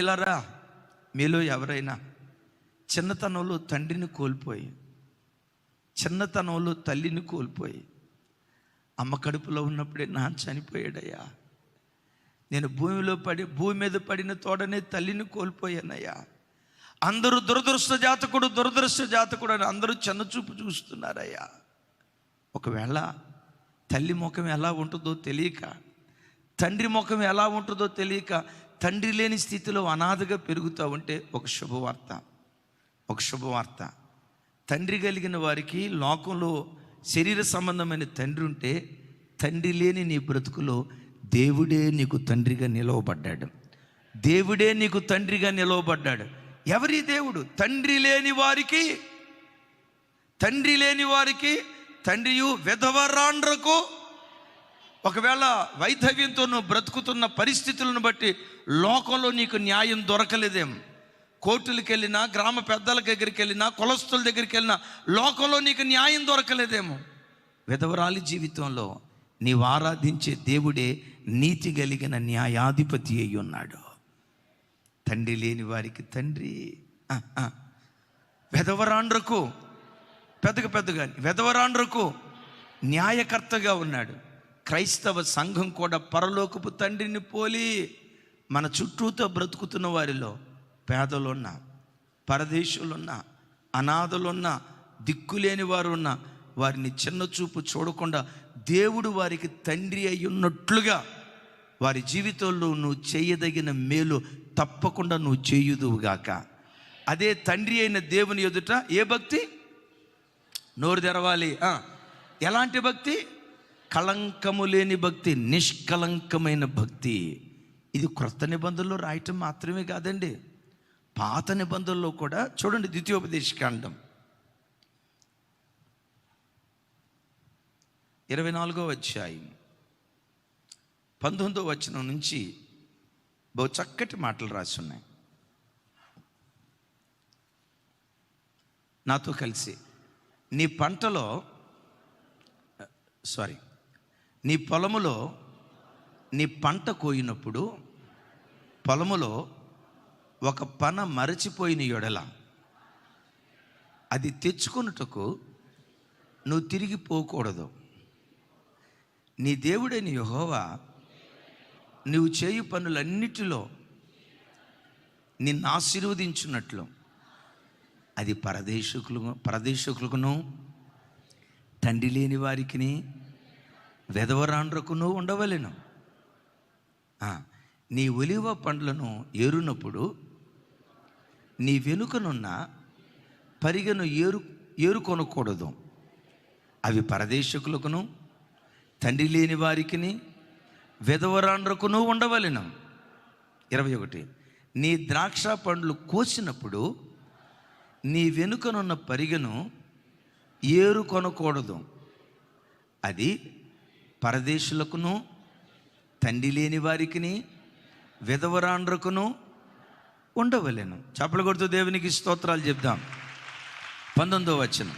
పిల్లరా మీలో ఎవరైనా చిన్నతనంలో తండ్రిని కోల్పోయి చిన్నతనంలో తల్లిని కోల్పోయి అమ్మ కడుపులో ఉన్నప్పుడే నాన్న చనిపోయాడయ్యా. నేను భూమిలో పడి భూమి మీద పడిన తోడనే తల్లిని కోల్పోయానయ్యా. అందరూ దురదృష్ట జాతకుడు దురదృష్ట జాతకుడు అని అందరూ చిన్నచూపు చూస్తున్నారయ్యా. ఒకవేళ తల్లి ముఖం ఎలా ఉంటుందో తెలియక తండ్రి ముఖం ఎలా ఉంటుందో తెలియక తండ్రి లేని స్థితిలో అనాథగా పెరుగుతూ ఉంటే ఒక శుభవార్త. ఒక శుభవార్త. తండ్రి కలిగిన వారికి లోకంలో శరీర సంబంధమైన తండ్రి ఉంటే తండ్రి లేని నీ బ్రతుకులో దేవుడే నీకు తండ్రిగా నిలవబడ్డాడు. దేవుడే నీకు తండ్రిగా నిలవబడ్డాడు. ఎవరి దేవుడు? తండ్రి లేని వారికి. తండ్రి లేని వారికి తండ్రియు విధవరాండ్రకు ఒకవేళ వైధవ్యంతో నువ్వు బ్రతుకుతున్న పరిస్థితులను బట్టి లోకంలో నీకు న్యాయం దొరకలేదేం? కోర్టులకు వెళ్ళినా గ్రామ పెద్దల దగ్గరికి వెళ్ళినా కులస్తుల దగ్గరికి వెళ్ళినా లోకంలో నీకు న్యాయం దొరకలేదేమో విధవరాలి జీవితంలో నీవు ఆరాధించే దేవుడే నీతి కలిగిన న్యాయాధిపతి అయి ఉన్నాడు. తండ్రి లేని వారికి తండ్రి. వెధవరాండ్రకు పెద్దగా పెద్దగా వెధవరాండ్రకు న్యాయకర్తగా ఉన్నాడు. క్రైస్తవ సంఘం కూడా పరలోకపు తండ్రిని పోలి మన చుట్టూతో బ్రతుకుతున్న వారిలో పేదలున్న పరదేశులున్న అనాథలున్న దిక్కులేని వారు ఉన్న వారిని చిన్న చూపు చూడకుండా దేవుడు వారికి తండ్రి అయి ఉన్నట్లుగా వారి జీవితంలో నువ్వు చేయదగిన మేలు తప్పకుండా నువ్వు చేయుదువుగాక అదే తండ్రి అయిన దేవుని ఎదుట ఏ భక్తి? నోరు తెరవాలి. ఎలాంటి భక్తి? కళంకము లేని భక్తి నిష్కలంకమైన భక్తి. ఇది క్రొత్త నిబంధనలో రాయటం మాత్రమే కాదండి. పాత నిబంధనలో కూడా చూడండి ద్వితీయోపదేశకాండం ఇరవై నాలుగో అధ్యాయం. పంతొమ్మిదో వచనం నుంచి బహు చక్కటి మాటలు రాసి ఉన్నాయి నాతో కలిసి. నీ పంటలో సారీ నీ పొలములో నీ పంట కోయినప్పుడు పొలములో ఒక పన మరచిపోయిన ఎడల అది తెచ్చుకొనుటకు నువ్వు తిరిగి పోకూడదు. నీ దేవుడైన యహోవా నువ్వు చేయు పనులన్నిటిలో నిన్ను ఆశీర్వదించున్నట్లు అది పరదేశకులు పరదేశకులకును తండ్రి లేని వెధవరాండ్రకు నువ్వు ఉండవలెను నీ ఒలివ పండ్లను ఏరునప్పుడు నీ వెనుకనున్న పరిగను ఏరు ఏరుకొనకూడదు. అవి పరదేశకులకును తండ్రి లేని వారికిని విధవరాండ్రకును ఉండవలెను. ఇరవై ఒకటి. నీ ద్రాక్ష పండ్లు కోసినప్పుడు నీ వెనుకనున్న పరిగను ఏరు కొనకూడదు అది పరదేశులకును తండ్రి లేని వారికిని విధవరాండ్రకును ఉండవలేను. చప్పలు కొడుతూ దేవునికి స్తోత్రాలు చెప్దాం. పంతొమ్మిదో వచనం.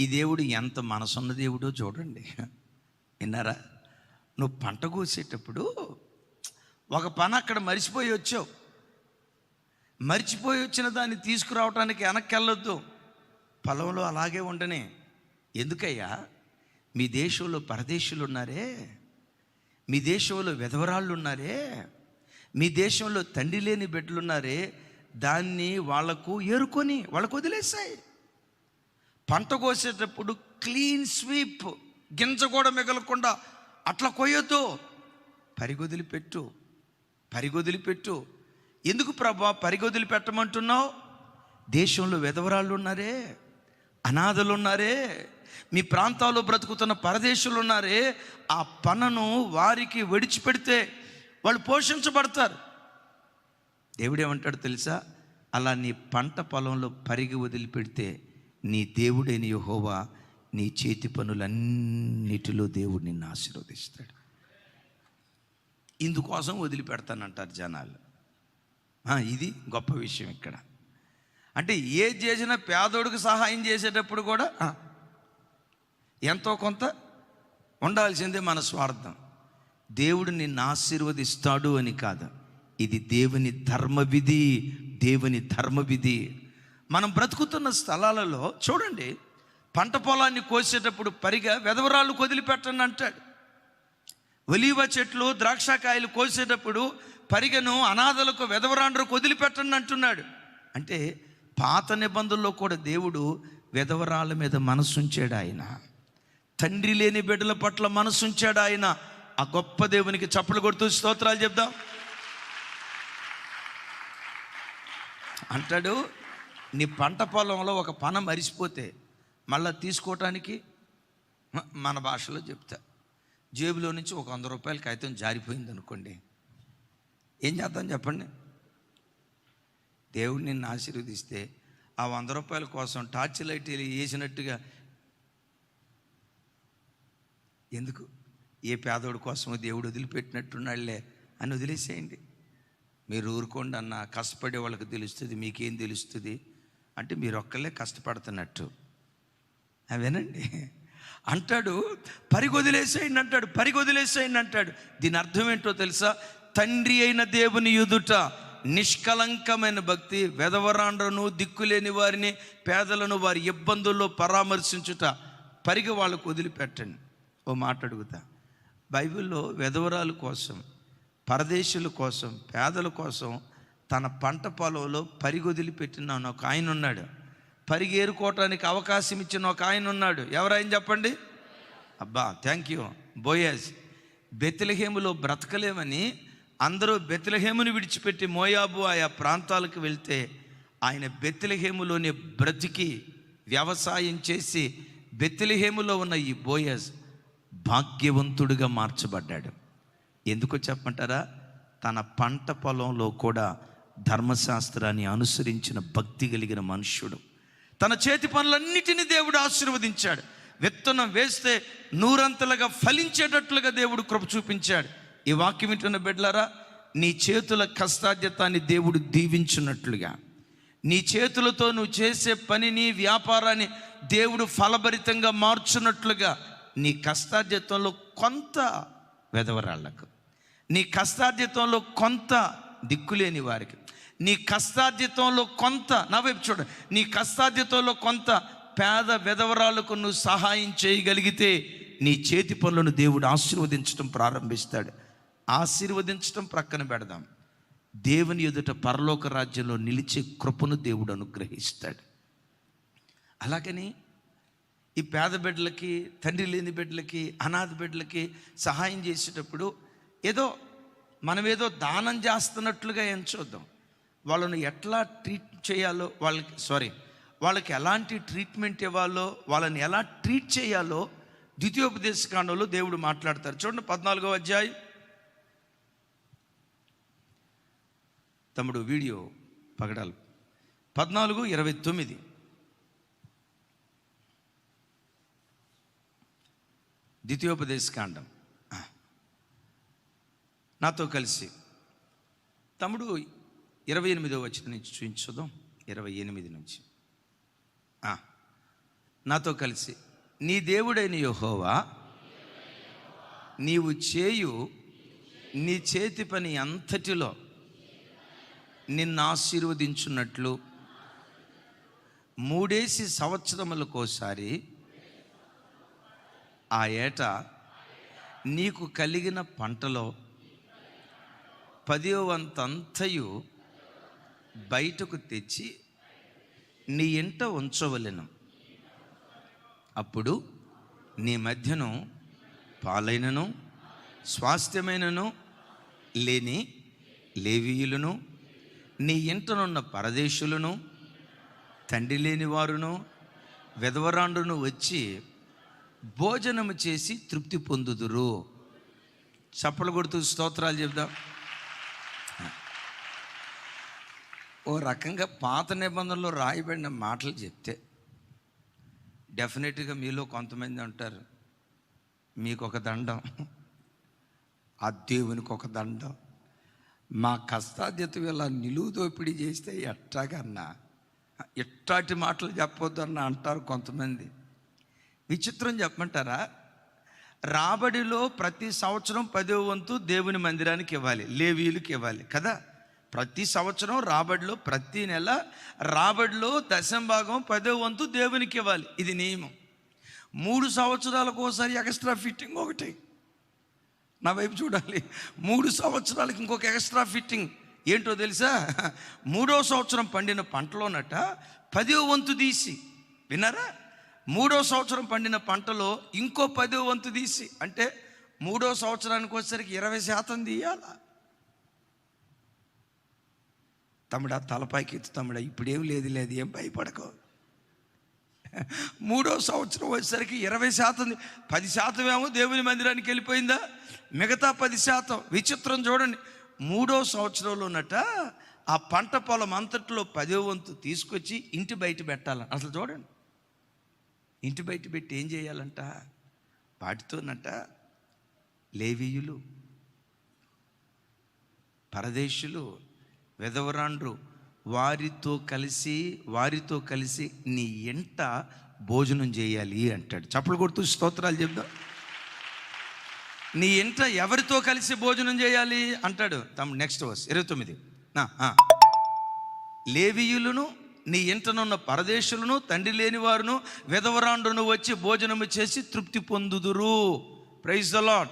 ఈ దేవుడు ఎంత మనసున్న దేవుడో చూడండి. విన్నారా? నువ్వు పంట కోసేటప్పుడు ఒక పని అక్కడ మరిచిపోయి వచ్చావు. మరిచిపోయి వచ్చిన దాన్ని తీసుకురావటానికి వెనక్కి వెళ్ళొద్దు. పొలంలో అలాగే ఉండనే. ఎందుకయ్యా? మీ దేశంలో పరదేశులు ఉన్నారే? మీ దేశంలో విధవరాళ్ళు ఉన్నారే? మీ దేశంలో తండ్రి లేని బిడ్డలు ఉన్నారే? దాన్ని వాళ్ళకు ఏరుకొని వాళ్ళకు వదిలేసాయి పంట కోసేటప్పుడు క్లీన్ స్వీప్ గింజ కూడా మిగలకుండా అట్లా కొయ్యొద్దు. పరిగొదిలి పెట్టు పరిగొదిలి పెట్టు ఎందుకు ప్రభా పరిగొదిలి పెట్టమంటున్నావు దేశంలో విధవరాళ్ళు ఉన్నారే? అనాథలు ఉన్నారే మీ ప్రాంతాల్లో బ్రతుకుతున్న పరదేశులు ఉన్నారే ఆ పనను వారికి విడిచిపెడితే వాళ్ళు పోషించబడతారు. దేవుడేమంటాడు తెలుసా? అలా నీ పంట పొలంలో పరిగి వదిలిపెడితే నీ దేవుడైన యహోవా నీ చేతి పనులన్నిటిలో దేవుడు నిన్ను ఆశీర్వదిస్తాడు. ఇందుకోసం వదిలిపెడతానంటారు జనాలు. ఇది గొప్ప విషయం ఇక్కడ. అంటే ఏ చేసినా పేదోడికి సహాయం చేసేటప్పుడు కూడా ఎంతో కొంత ఉండాల్సిందే మన స్వార్థం. దేవుడు నిన్ను ఆశీర్వదిస్తాడు అని కాదు. ఇది దేవుని ధర్మవిధి దేవుని ధర్మవిధి. మనం బ్రతుకుతున్న స్థలాలలో చూడండి పంట పొలాన్ని కోసేటప్పుడు పరిగా వెదవరాళ్ళు వదిలిపెట్టండి అంటాడు. ఒలీవ చెట్లు ద్రాక్షకాయలు కోసేటప్పుడు పరిగను అనాథలకు వెదవరాండ్రకు వదిలిపెట్టండి అంటున్నాడు. అంటే పాత నిబంధనలో కూడా దేవుడు విధవరాల మీద మనసుంచాడు ఆయన. తండ్రి లేని బిడ్డల పట్ల మనసుంచాడు ఆయన. ఆ గొప్ప దేవునికి చప్పలు కొడుతూ స్తోత్రాలు చెప్దాం. అంటాడు నీ పంట పొలంలో ఒక పన మరిసిపోతే మళ్ళీ తీసుకోవటానికి మన భాషలో చెప్తా. జేబులో నుంచి ఒక వంద రూపాయల కాగితం జారిపోయింది అనుకోండి ఏం చేద్దాం చెప్పండి? దేవుడు నిన్ను ఆశీర్వదిస్తే ఆ వంద రూపాయల కోసం టార్చ్ లైట్ వేసినట్టుగా. ఎందుకు? ఏ పేదోడి కోసమో దేవుడు వదిలిపెట్టినట్టున్నాళ్ళే అని వదిలేసేయండి. మీరు ఊరుకోండి అన్న కష్టపడే వాళ్ళకి తెలుస్తుంది మీకేం తెలుస్తుంది? అంటే మీరు ఒక్కళ్ళే కష్టపడుతున్నట్టు. అవేనండి? అంటాడు పరిగొదిలేసేయండి అంటాడు పరిగొదిలేసేయండి అంటాడు. దీని అర్థం ఏంటో తెలుసా? తండ్రి అయిన దేవుని ఎదుట నిష్కలంకమైన భక్తి వెదవరాండ్రను దిక్కులేని వారిని పేదలను వారి ఇబ్బందుల్లో పరామర్శించుట పరిగ వాళ్ళకు వదిలిపెట్టండి. ఓ మాట అడుగుతా. బైబిల్లో వెధవరాల కోసం పరదేశుల కోసం పేదల కోసం తన పంట పొలంలో పరిగొదిలి పెట్టిన ఒక ఆయన ఉన్నాడు. పరిగేరుకోవటానికి అవకాశం ఇచ్చిన ఒక ఆయన ఉన్నాడు. ఎవరైనా చెప్పండి? అబ్బా థ్యాంక్ యూ బోయాజ్. బెతిలహేములో బ్రతకలేమని అందరూ బెత్లహేముని విడిచిపెట్టి మోయాబు ఆయా ప్రాంతాలకు వెళ్తే ఆయన బెత్లహేములోని బ్రతికి వ్యవసాయం చేసి బెత్లహేములో ఉన్న ఈ బోయస్ భాగ్యవంతుడిగా మార్చబడ్డాడు. ఎందుకో చెప్పమంటారా? తన పంట పొలంలో కూడా ధర్మశాస్త్రాన్ని అనుసరించిన భక్తి కలిగిన మనుష్యుడు. తన చేతి పనులన్నిటినీ దేవుడు ఆశీర్వదించాడు. విత్తనం వేస్తే నూరంతలుగా ఫలించేటట్లుగా దేవుడు కృప చూపించాడు. ఈ వాక్యం వింటున్న బిడ్డలారా నీ చేతుల కష్టాధ్యతాన్ని దేవుడు దీవించున్నట్లుగా. నీ చేతులతో నువ్వు చేసే పనిని వ్యాపారాన్ని దేవుడు ఫలభరితంగా మార్చున్నట్లుగా నీ కష్టార్జితంలో కొంత వెదవరాళ్ళకు నీ కష్టార్జితంలో కొంత దిక్కులేని వారికి. నీ కష్టార్జితంలో కొంత నా వైపు చూడ నీ కష్టార్జితంలో కొంత పేద వెదవరాలకు నువ్వు సహాయం చేయగలిగితే నీ చేతి పనులను దేవుడు ఆశీర్వదించడం ప్రారంభిస్తాడు. ఆశీర్వదించడం ప్రక్కన పెడదాం. దేవుని ఎదుట పరలోక రాజ్యంలో నిలిచే కృపను దేవుడు అనుగ్రహిస్తాడు. అలాగని ఈ పేద బిడ్డలకి తండ్రి లేని బిడ్డలకి అనాథ బిడ్డలకి సహాయం చేసేటప్పుడు ఏదో మనమేదో దానం చేస్తున్నట్లుగా ఏం చూద్దాం వాళ్ళను ఎట్లా ట్రీట్ చేయాలో వాళ్ళకి సారీ వాళ్ళకి ఎలాంటి ట్రీట్మెంట్ ఇవ్వాలో వాళ్ళని ఎలా ట్రీట్ చేయాలో ద్వితీయోపదేశ కాండంలో దేవుడు మాట్లాడతారు చూడండి పద్నాలుగో అధ్యాయం. తమ్ముడు వీడియో పగడాలి. పద్నాలుగు ఇరవై తొమ్మిది. ద్వితీయోపదేశకాండం నాతో కలిసి. తమ్ముడు ఇరవై ఎనిమిదో వచ్చిన నుంచి చూపించుదాం. ఇరవై ఎనిమిది నుంచి. ఆ. నాతో కలిసి. నీ దేవుడైన యోహోవా నీవు చేయు నీ చేతి పని అంతటిలో నిన్ను ఆశీర్వదించున్నట్లు మూడేసి సంవత్సరములకోసారి ఆ ఏట నీకు కలిగిన పంటలో పదో వంతంతయు బయటకు తెచ్చి నీ ఇంట ఉంచవలను. అప్పుడు నీ మధ్యను పాలైనను స్వాస్థ్యమైనను లేని లేవీయులను నీ ఇంటనున్న పరదేశులను తండ్రి లేని వారును వెధవరాండును వచ్చి భోజనము చేసి తృప్తి పొందుదురు. చప్పలు కొడుతూ స్తోత్రాలు చెప్దాం ఓ రకంగా పాత నిబంధనలో రాయబడిన మాటలు చెప్తే డెఫినెట్గా మీలో కొంతమంది ఉంటారు. మీకు ఒక దండం ఆ దేవునికి ఒక దండం. మా కష్టాధ్యత ఇలా నిలువు దోపిడీ చేస్తే ఎట్టాగన్నా ఎట్టాటి మాటలు చెప్పొద్దన్న అంటారు కొంతమంది. విచిత్రం చెప్పమంటారా? రాబడిలో ప్రతి సంవత్సరం పదో వంతు దేవుని మందిరానికి ఇవ్వాలి లేవీలకి ఇవ్వాలి కదా? ప్రతి సంవత్సరం రాబడిలో ప్రతి నెల రాబడిలో దశం భాగం పదో వంతు దేవునికి ఇవ్వాలి. ఇది నియమం. మూడు సంవత్సరాలకు ఒకసారి ఎక్స్ట్రా ఫిట్టింగ్ ఒకటి. నా వైపు చూడాలి. మూడు సంవత్సరాలకి ఇంకొక ఎక్స్ట్రా ఫిట్టింగ్. ఏంటో తెలుసా? మూడో సంవత్సరం పండిన పంటలోనట పదో వంతు తీసి. విన్నారా? మూడో సంవత్సరం పండిన పంటలో ఇంకో పదో వంతు తీసి. అంటే మూడో సంవత్సరానికి వచ్చేసరికి ఇరవై శాతం తీయాలా. తమ్ముడా తలపైకి ఎత్తు తమ్ముడా ఇప్పుడేం లేదు లేదు ఏం భయపడకో. మూడో సంవత్సరం వచ్చేసరికి ఇరవై శాతం పది శాతం ఏమో దేవుని మందిరానికి వెళ్ళిపోయిందా? మిగతా పది శాతం విచిత్రం చూడండి. మూడో సంవత్సరంలో ఉన్నట ఆ పంట పొలం అంతట్లో పదో వంతు తీసుకొచ్చి ఇంటి బయట పెట్టాలి. అసలు చూడండి. ఇంటి బయట పెట్టి ఏం చేయాలంట? వాటితోనట లేవీయులు పరదేశులు విధవరాండ్రు వారితో కలిసి వారితో కలిసి నీ ఎంట భోజనం చేయాలి అంటాడు. చప్పలు కొడుతూ స్తోత్రాలు చెప్దాం. నీ ఇంట ఎవరితో కలిసి భోజనం చేయాలి అంటాడు. తమ నెక్స్ట్ వర్స్ ఇరవై తొమ్మిది. లేవీయులను నీ ఇంటనున్న పరదేశులను తండ్రి లేని వారును విధవరాండును వచ్చి భోజనము చేసి తృప్తి పొందుదురు. Praise the lord